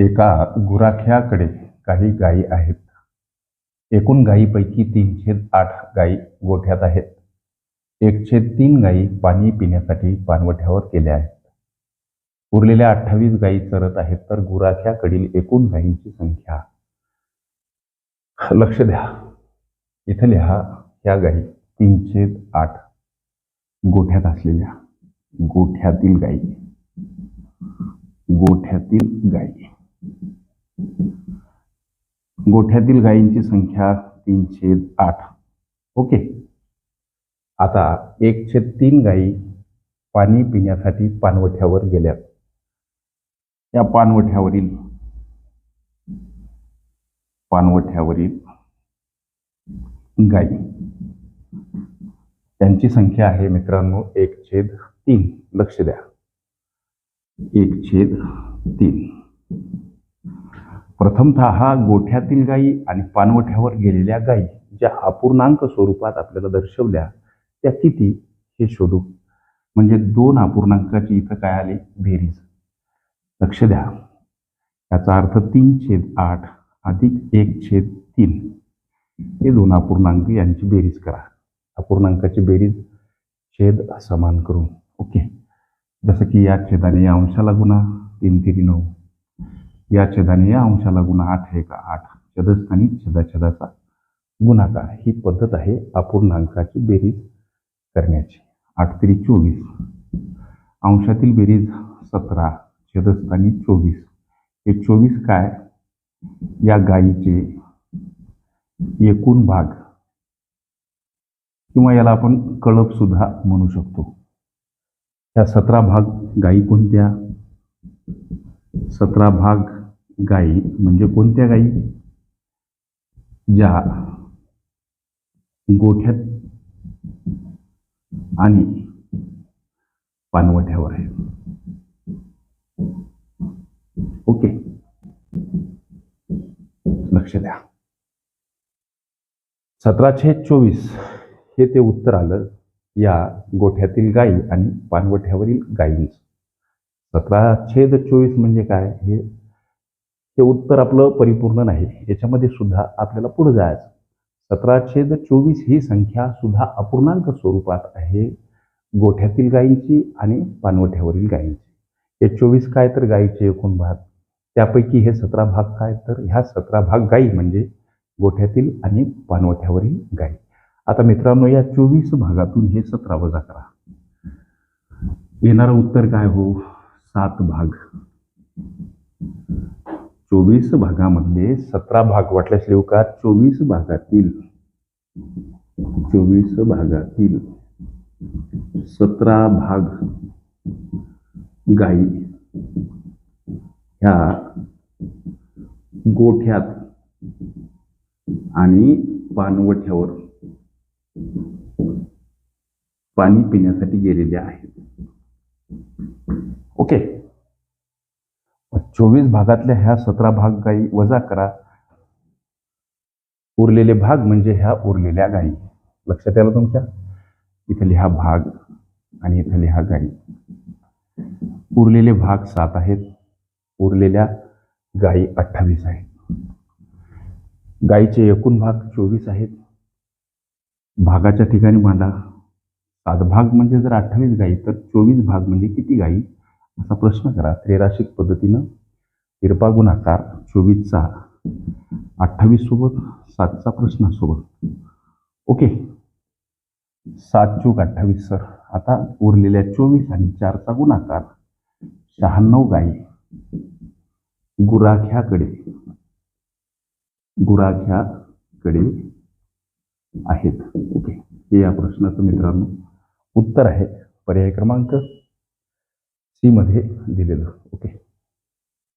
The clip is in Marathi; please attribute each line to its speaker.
Speaker 1: एका गुराख्याकडे काही गायी आहेत. एकूण गायीपैकी तीनशे आठ गायी गोठ्यात आहेत. एकशे तीन गायी पाणी पिण्यासाठी पाणवठ्यावर केल्या आहेत. उरलेल्या अठ्ठावीस गायी चरत आहेत तर गुराख्याकडील एकूण गायींची संख्या. लक्ष द्या. इथं लिहा ह्या गायी तीनशे आठ गोठ्यात असलेल्या गोठ्यातील गायी. गोठ्यातील गायी. गोठ्यातील गायींची संख्या तीनशे आठ. ओके. आता एकशे तीन गायी पाणी पिण्यासाठी पाणवठ्यावर गेल्यात या पाणवठ्यावरील पाणवठ्यावरील गायी. त्यांची संख्या आहे मित्रांनो एक छेद तीन. लक्ष द्या. एक छेद तीन. प्रथमतः हा गोठ्यातील गायी आणि पानवठ्यावर गेलेल्या गायी ज्या अपूर्णांक स्वरूपात आपल्याला दर्शवल्या त्या किती हे शोधू. म्हणजे दोन अपूर्णांकाची इथं काय आली? बेरीज. लक्ष द्या. याचा अर्थ तीन छेद आठ अधिक एक छेद तीन. हे दोन अपूर्णांक यांची बेरीज करा. अपूर्णांकाची बेरीज छेद समान करून. ओके. जसं की या छेदाने या अंशाला गुणा तीन तिरी नऊ. या छेदाने या अंशाला गुणा आठ आहे का? आठ. छदस्थानी छेदाछेदाचा गुणाकार. ही पद्धत आहे अपूर्णांकाची बेरीज करण्याची. आठ तरी चोवीस. अंशातील बेरीज सतरा छेदस्थानी चोवीस. हे चोवीस काय? या गायीचे एकूण भाग. किंवा याला आपण कळप सुद्धा म्हणू शकतो. या सतरा भाग गायी कोणत्या? सतरा भाग गायी म्हणजे कोणत्या गायी ज्या गोठ्यात आणि पानवठ्यावर आहेत. ओके. लक्ष द्या. सतराशे चोवीस हे ते उत्तर आलं या गोठ्यातील गायी आणि पानवठ्यावरील गायींचं सतरा छेद चोवीस म्हणजे काय? हे ते उत्तर आपलं परिपूर्ण नाही. याच्यामध्ये सुद्धा आपल्याला पुढे जायचं. सतरा छेद चोवीस ही संख्या सुद्धा अपूर्णांक स्वरूपात आहे. गोठ्यातील गायींची आणि पानवठ्यावरील गायींची. हे चोवीस काय तर गायीचे एकूण भाग. त्यापैकी हे सतरा भाग काय तर ह्या सतरा भाग गायी म्हणजे गोठ्यातील आणि पानवठ्यावरील गायी. आता मित्रांनो या चोवीस भागातून हे सतरा वजा करा. येणारं उत्तर काय हो? सात भाग. चोवीस भागामध्ये सतरा भाग वाटल्यास लिहू का? चोवीस भागातील. चोवीस भागातील सतरा भाग गाई ह्या गोठ्यात आणि पानवठ्यावर पाणी पिण्यासाठी गेलेल्या आहेत. ओके? चोवीस भागातल्या ह्या सतरा भाग गायी वजा करा. उरलेले भाग म्हणजे ह्या उरलेल्या गायी लक्षात आलं तुमच्या? इथे लिहा भाग आणि इथे लिहा गायी उरलेले भाग सात आहेत. उरलेल्या गायी अठ्ठावीस आहेत. गायीचे एकूण भाग चोवीस आहेत. भागाच्या ठिकाणी मांडा सात भाग म्हणजे जर अठ्ठावीस गायी तर चोवीस भाग म्हणजे किती गायी असा प्रश्न करा. त्रेराशिक पद्धतीनं तिरपा गुणाकार चोवीसचा अठ्ठावीस सोबत सातचा प्रश्नासोबत ओके. सात चोक अठ्ठावीस सर. आता उरलेल्या चोवीस आणि चारचा गुणाकार शहाण्णव गाई गुराख्याकडे गुराख्याकडे आहेत. ओके. हे या प्रश्नाचं मित्रांनो उत्तर आहे. पर्याय क्रमांक सीमध्ये दिलेलं. ओके.